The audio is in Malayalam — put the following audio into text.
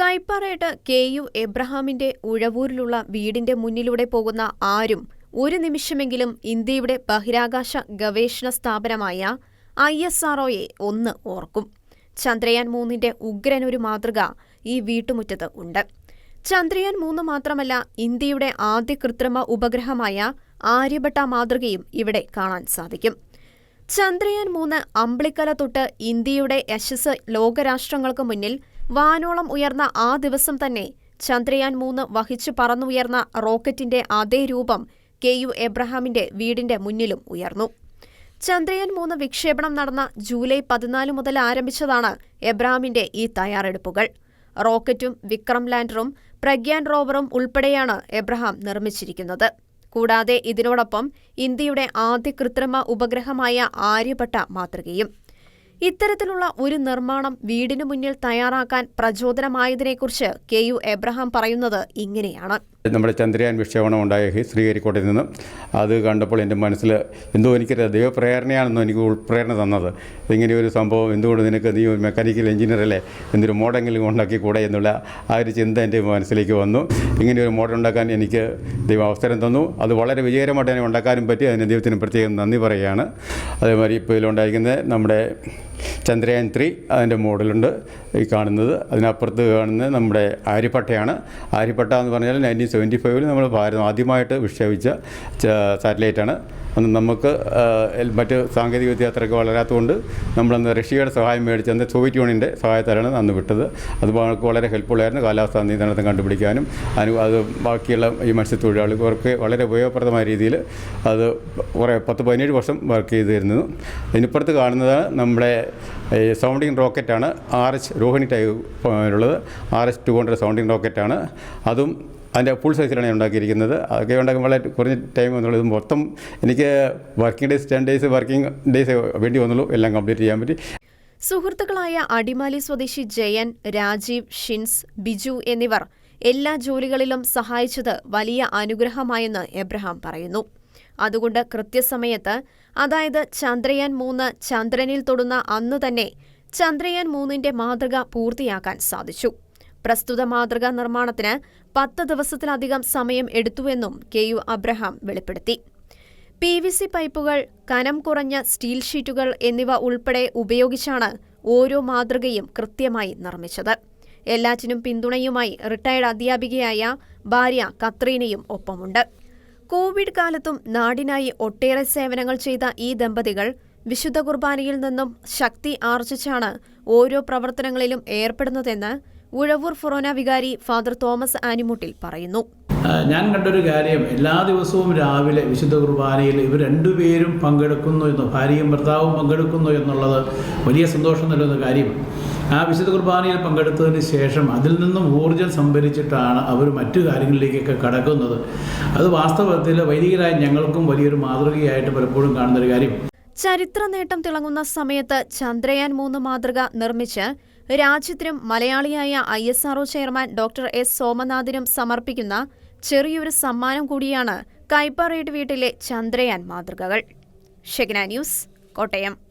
കൈപ്പാറേട്ട് കെ യു എബ്രഹാമിന്റെ ഉഴവൂരിലുള്ള വീടിന്റെ മുന്നിലൂടെ പോകുന്ന ആരും ഒരു നിമിഷമെങ്കിലും ഇന്ത്യയുടെ ബഹിരാകാശ ഗവേഷണ സ്ഥാപനമായ ഐ എസ് ആർഒയെ ഒന്ന് ഓർക്കും. ചന്ദ്രയാൻ മൂന്നിന്റെ ഉഗ്രനൊരു മാതൃക ഈ വീട്ടുമുറ്റത്ത് ഉണ്ട്. ചന്ദ്രയാൻ മൂന്ന് മാത്രമല്ല ഇന്ത്യയുടെ ആദ്യ കൃത്രിമ ഉപഗ്രഹമായ ആര്യഭട്ട മാതൃകയും ഇവിടെ കാണാൻ സാധിക്കും. ചന്ദ്രയാൻ മൂന്ന് അമ്പിളിക്കല തൊട്ട് ഇന്ത്യയുടെ യശസ് ലോകരാഷ്ട്രങ്ങൾക്ക് മുന്നിൽ വാനോളം ഉയർന്ന ആ ദിവസം തന്നെ ചന്ദ്രയാൻ മൂന്ന് വഹിച്ചു പറന്നുയർന്ന റോക്കറ്റിന്റെ അതേ രൂപം കെ യു എബ്രഹാമിന്റെ വീടിന്റെ മുന്നിലും ഉയർന്നു. ചന്ദ്രയാൻ മൂന്ന് വിക്ഷേപണം നടന്ന ജൂലൈ പതിനാല് മുതൽ ആരംഭിച്ചതാണ് എബ്രഹാമിന്റെ ഈ തയ്യാറെടുപ്പുകൾ. റോക്കറ്റും വിക്രം ലാൻഡറും പ്രഗ്യാൻ റോവറും ഉൾപ്പെടെയാണ് എബ്രഹാം നിർമ്മിച്ചിരിക്കുന്നത്. കൂടാതെ ഇതിനോടൊപ്പം ഇന്ത്യയുടെ ആദ്യ കൃത്രിമ ഉപഗ്രഹമായ ആര്യഭട്ട മാതൃകയും ഇത്തരത്തിലുള്ള ഒരു നിർമ്മാണം വീടിനു മുന്നിൽ തയ്യാറാക്കാൻ പ്രചോദനമായതിനെക്കുറിച്ച് കെ യു എബ്രഹാം പറയുന്നത് ഇങ്ങനെയാണ്. നമ്മുടെ ചന്ദ്രയാൻ വിക്ഷേപണം ഉണ്ടായ ശ്രീഹരിക്കോട്ടയിൽ നിന്ന് അത് കണ്ടപ്പോൾ എന്റെ മനസ്സിൽ എന്തോ എനിക്ക് ദൈവപ്രേരണയാണെന്നോ എനിക്ക് ഉൾപ്രേരണ തന്നത്. ഇങ്ങനെ ഒരു സംഭവം എന്തുകൊണ്ട് നിനക്ക് നീ ഒരു മെക്കാനിക്കൽ എഞ്ചിനീയർ അല്ലേ? എന്തൊരു മോഡെങ്കിലും ഉണ്ടാക്കി കൂടെ എന്നുള്ള ആ ഒരു ചിന്ത എന്റെ മനസ്സിലേക്ക് വന്നു. ഇങ്ങനെ ഒരു മോഡൽ ഉണ്ടാക്കാൻ എനിക്ക് ദൈവം അവസരം തന്നു. അത് വളരെ വിജയകരമായിട്ട് തന്നെ ഉണ്ടാക്കാനും പറ്റി. അതിന് ദൈവത്തിന് പ്രത്യേകം നന്ദി പറയുകയാണ്. അതേമാതിരി ഇപ്പോൾ ഇതിലുണ്ടായിരിക്കുന്നത് നമ്മുടെ ചന്ദ്രയാൻ ത്രീ അതിന്റെ മോഡലുണ്ട് ഈ കാണുന്നത്. അതിനപ്പുറത്ത് കാണുന്നത് നമ്മുടെ ആര്യപ്പട്ടയാണ്. ആര്യപ്പട്ട എന്ന് പറഞ്ഞാൽ നയന്റീൻ സെവന്റി ഫൈവിൽ നമ്മൾ ഭാരതം ആദ്യമായിട്ട് വിക്ഷേപിച്ച സാറ്റലൈറ്റാണ് അന്ന് നമുക്ക് മറ്റ് സാങ്കേതിക വിദ്യ അത്രയ്ക്ക് വളരാത്തതുകൊണ്ട് നമ്മളന്ന് റഷ്യയുടെ സഹായം മേടിച്ച് അന്ന് സോവിയറ്റ് യൂണിയന്റെ സഹായത്താലാണ് അന്ന് വിട്ടത്. അത് നമുക്ക് വളരെ ഹെൽപ്ഫുള്ളായിരുന്നു കാലാവസ്ഥാ നിയന്ത്രണത്തെ കണ്ടുപിടിക്കാനും അതിന് അത് ബാക്കിയുള്ള ഈ മത്സ്യത്തൊഴിലാളികൾക്ക് വളരെ ഉപയോഗപ്രദമായ രീതിയിൽ അത് കുറേ പത്ത് പതിനേഴ് വർഷം വർക്ക് ചെയ്തിരുന്നു. അതിനിപ്പുറത്ത് കാണുന്നത് നമ്മുടെ സൗണ്ടിങ് റോക്കറ്റാണ് R H Rohini ടൈപ്പിലുള്ളത് R H two hundred sounding റോക്കറ്റാണ് അതും അതിന്റെ ഫുൾ സൈസിലാണ് ഞാൻ ഉണ്ടാക്കിയിരിക്കുന്നത്. അതൊക്കെ ഉണ്ടാക്കുമ്പോൾ വളരെ കുറഞ്ഞ ടൈം ഇത് മൊത്തം എനിക്ക് working days ten days working days വേണ്ടി വന്നുള്ളൂ. എല്ലാം കംപ്ലീറ്റ് ചെയ്യാൻ പറ്റി. സുഹൃത്തുക്കളായ അടിമാലി സ്വദേശി ജയൻ രാജീവ് ഷിൻസ് ബിജു എന്നിവർ എല്ലാ ജോലികളിലും സഹായിച്ചത് വലിയ അനുഗ്രഹമായെന്ന് എബ്രഹാം പറയുന്നു. അതുകൊണ്ട് കൃത്യസമയത്ത് അതായത് ചന്ദ്രയാൻ മൂന്ന് ചന്ദ്രനിൽ തൊടുന്ന അന്ന് തന്നെ ചന്ദ്രയാൻ മൂന്നിന്റെ മാതൃക പൂർത്തിയാക്കാൻ സാധിച്ചു. പ്രസ്തുത മാതൃകാ നിർമ്മാണത്തിന് പത്ത് ദിവസത്തിലധികം സമയം എടുത്തുവെന്നും കെ യു അബ്രഹാം വെളിപ്പെടുത്തി. പി വി സി പൈപ്പുകൾ കനം കുറഞ്ഞ സ്റ്റീൽ ഷീറ്റുകൾ എന്നിവ ഉൾപ്പെടെ ഉപയോഗിച്ചാണ് ഓരോ മാതൃകയും കൃത്യമായി നിർമ്മിച്ചത്. എല്ലാറ്റിനും പിന്തുണയുമായി റിട്ടയർഡ് അധ്യാപികയായ ഭാര്യ കത്രീനയും ഒപ്പമുണ്ട്. കോവിഡ് കാലത്തും നാടിനായി ഒട്ടേറെ സേവനങ്ങൾ ചെയ്ത ഈ ദമ്പതികൾ വിശുദ്ധ കുർബാനയിൽ നിന്നും ശക്തി ആർജിച്ചാണ് ഓരോ പ്രവർത്തനങ്ങളിലും ഏർപ്പെടുന്നതെന്ന് ഉഴവൂർ ഫൊറോന വികാരി ഫാദർ തോമസ് ആനിമുട്ടിൽ പറയുന്നു. ഞാൻ കണ്ടൊരു കാര്യം. എല്ലാ ദിവസവും രാവിലെ വിശുദ്ധ കുർബാനയിൽ ഇവർ രണ്ടുപേരും പങ്കെടുക്കുന്നു എന്ന് ഭാര്യയും ഭർത്താവും പങ്കെടുക്കുന്നു എന്നുള്ളത് വലിയ സന്തോഷം നൽകുന്ന കാര്യമാണ് ആ വിശുദ്ധ കുർബാനയിൽ പങ്കെടുത്തതിന് ശേഷം അതിൽ നിന്നും ഊർജം സംഭരിച്ചിട്ടാണ് അവർ മറ്റു കാര്യങ്ങളിലേക്കൊക്കെ കടക്കുന്നത്. അത് വാസ്തവത്തിൽ വൈദികരായ ഞങ്ങൾക്കും വലിയൊരു മാതൃകയായിട്ട് പലപ്പോഴും കാണുന്നൊരു കാര്യം. ചരിത്ര നേട്ടം തിളങ്ങുന്ന സമയത്ത് ചന്ദ്രയാൻ മൂന്ന് മാതൃക നിർമ്മിച്ച് രാജ്യത്തിനും മലയാളിയായ ഐ ചെയർമാൻ ഡോക്ടർ എസ് സോമനാഥിനും സമർപ്പിക്കുന്ന ചെറിയൊരു സമ്മാനം കൂടിയാണ് കൈപ്പാറേട്ട് വീട്ടിലെ ചന്ദ്രയാൻ മാതൃകകൾ. ഷെഗ്ന ന്യൂസ് കോട്ടയം.